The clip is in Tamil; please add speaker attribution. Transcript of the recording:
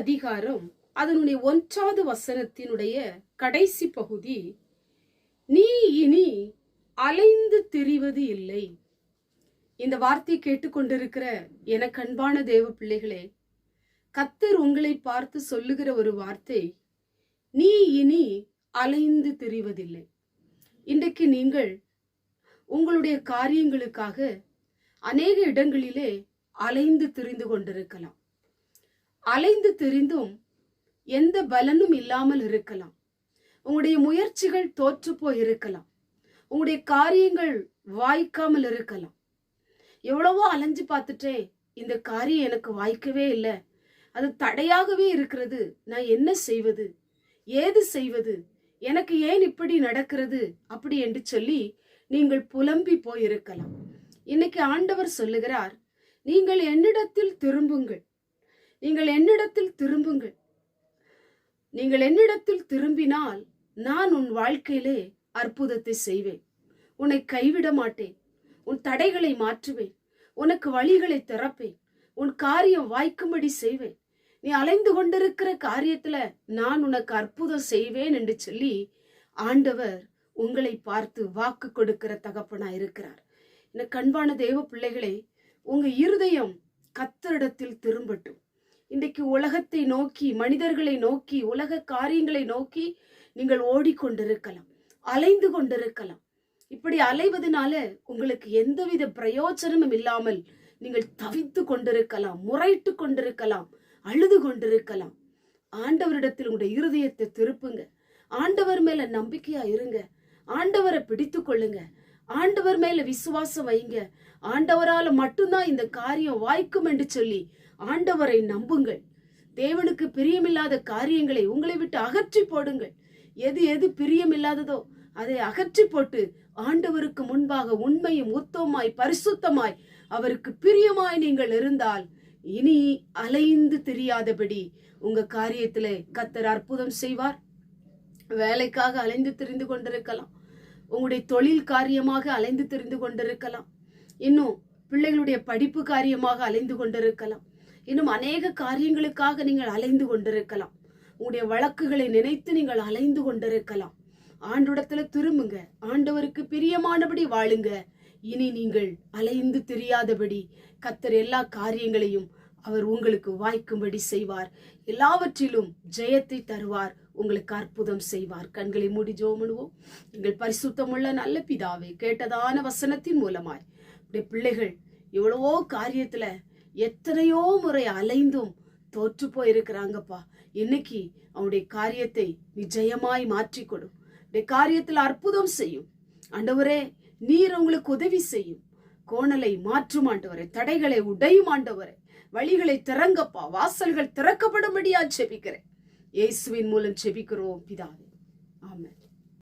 Speaker 1: அதிகாரம் அதனுடைய ஒன்றாவது வசனத்தினுடைய கடைசி பகுதி நீ இனி அலைந்து திரிவது இல்லை. இந்த வார்த்தை கேட்டுக்கொண்டிருக்கிற என கண்பான தேவ பிள்ளைகளே கத்தர் உங்களை பார்த்து சொல்லுகிற ஒரு வார்த்தை நீ இனி அலைந்து திரிவதில்லை. இன்றைக்கு நீங்கள் உங்களுடைய காரியங்களுக்காக அநேக இடங்களிலே அலைந்து திரிந்து கொண்டிருக்கலாம். அலைந்து திரிந்தும் எந்த பலனும் இல்லாமல் இருக்கலாம். உங்களுடைய முயற்சிகள் தோற்று போய் இருக்கலாம் உங்களுடைய காரியங்கள் வாய்க்காமல் இருக்கலாம். எவ்வளவோ அலைஞ்சு பார்த்துட்டே இந்த காரியம் எனக்கு வாய்க்கவே இல்லை. அது தடையாகவே இருக்கிறது. நான் என்ன செய்வது? ஏது செய்வது? எனக்கு ஏன் இப்படி நடக்கிறது? அப்படி என்று சொல்லி நீங்கள் புலம்பி போயிருக்கலாம். இன்னைக்கு ஆண்டவர் சொல்லுகிறார் நீங்கள் என்னிடத்தில் திரும்புங்கள். நீங்கள் என்னிடத்தில் திரும்புங்கள். நீங்கள் என்னிடத்தில் திரும்பினால் நான் உன் வாழ்க்கையிலே அற்புதத்தை செய்வேன். உன்னை கைவிட மாட்டேன். உன் தடைகளை மாற்றுவேன். உனக்கு வழிகளை திறப்பேன். உன் காரியம் வாய்க்கும்படி செய்வேன். நீ அலைந்து கொண்டிருக்கிற காரியத்துல நான் உனக்கு அற்புதம் செய்வேன் என்று சொல்லி ஆண்டவர் உங்களை பார்த்து வாக்கு கொடுக்கிற தகப்பனா இருக்கிறார். இந்த கண்பான தேவ பிள்ளைகளே உங்க இருதயம் கத்தரிடத்தில் திரும்பட்டும். இன்றைக்கு உலகத்தை நோக்கி மனிதர்களை நோக்கி உலக காரியங்களை நோக்கி நீங்கள் ஓடிக்கொண்டிருக்கலாம் அலைந்து கொண்டிருக்கலாம். இப்படி அலைவதனால உங்களுக்கு எந்தவித பிரயோஜனமும் இல்லாமல் நீங்கள் தவித்து கொண்டிருக்கலாம் முறையிட்டு கொண்டிருக்கலாம் அழுது கொண்டிருக்கலாம். ஆண்டவரிடத்தில் உங்களுடைய இருதயத்தை திருப்புங்க. ஆண்டவர் மேல நம்பிக்கையா இருங்க. ஆண்டவரை பிடித்து கொள்ளுங்க. ஆண்டவர் மேல விசுவாசம் வைங்க. ஆண்டவரால மட்டும்தான் இந்த காரியம் வாய்க்கும் என்று சொல்லி ஆண்டவரை நம்புங்கள். தேவனுக்கு பிரியமில்லாத காரியங்களை உங்களை விட்டு அகற்றி போடுங்கள். எது எது பிரியமில்லாததோ அதை அகற்றி போட்டு ஆண்டவருக்கு முன்பாக உண்மையும் உத்தமாய் பரிசுத்தமாய் அவருக்கு பிரியமாய் நீங்கள் இருந்தால் இனி அலைந்து தெரியாதபடி உங்க காரியத்துல கத்தர் அற்புதம் செய்வார். வேலைக்காக அலைந்து தெரிந்து கொண்டிருக்கலாம். உங்களுடைய தொழில் காரியமாக அலைந்து தெரிந்து கொண்டிருக்கலாம். இன்னும் பிள்ளைகளுடைய படிப்பு காரியமாக அலைந்து கொண்டிருக்கலாம். இன்னும் அநேக காரியங்களுக்காக நீங்கள் அலைந்து கொண்டிருக்கலாம். உங்களுடைய வழக்குகளை நினைத்து நீங்கள் அலைந்து கொண்டிருக்கலாம். ஆண்டோடத்துல திரும்புங்க. ஆண்டவருக்கு பிரியமானபடி வாழுங்க. இனி நீங்கள் அலைந்து தெரியாதபடி கத்தர் எல்லா காரியங்களையும் அவர் உங்களுக்கு வாய்க்கும்படி செய்வார். எல்லாவற்றிலும் ஜெயத்தை தருவார். உங்களுக்கு அற்புதம் செய்வார். கண்களை மூடி ஜோமனுவோம் எங்கள் பரிசுத்தமுள்ள நல்ல பிதாவே கேட்டதான வசனத்தின் மூலமாய். உடைய பிள்ளைகள் எவ்வளவோ காரியத்துல எத்தனையோ முறை அலைந்தும் தோற்று போயிருக்கிறாங்கப்பா. இன்னைக்கு அவனுடைய காரியத்தை நிஜயமாய் மாற்றி கொடு. உடைய காரியத்தில் அற்புதம் செய்யும். ஆண்டவரே நீர் உங்களுக்கு உதவி செய்யும். கோணலை மாற்றும் ஆண்டவரே தடைகளை உடையும் ஆண்டவரை. வழிகளை திறங்கப்பா வாசல்கள் திறக்கப்படும்படியா செபிக்கிறேன். இயேசுவின் மூலம் செபிக்கிறோம் பிதாவே. ஆமாம்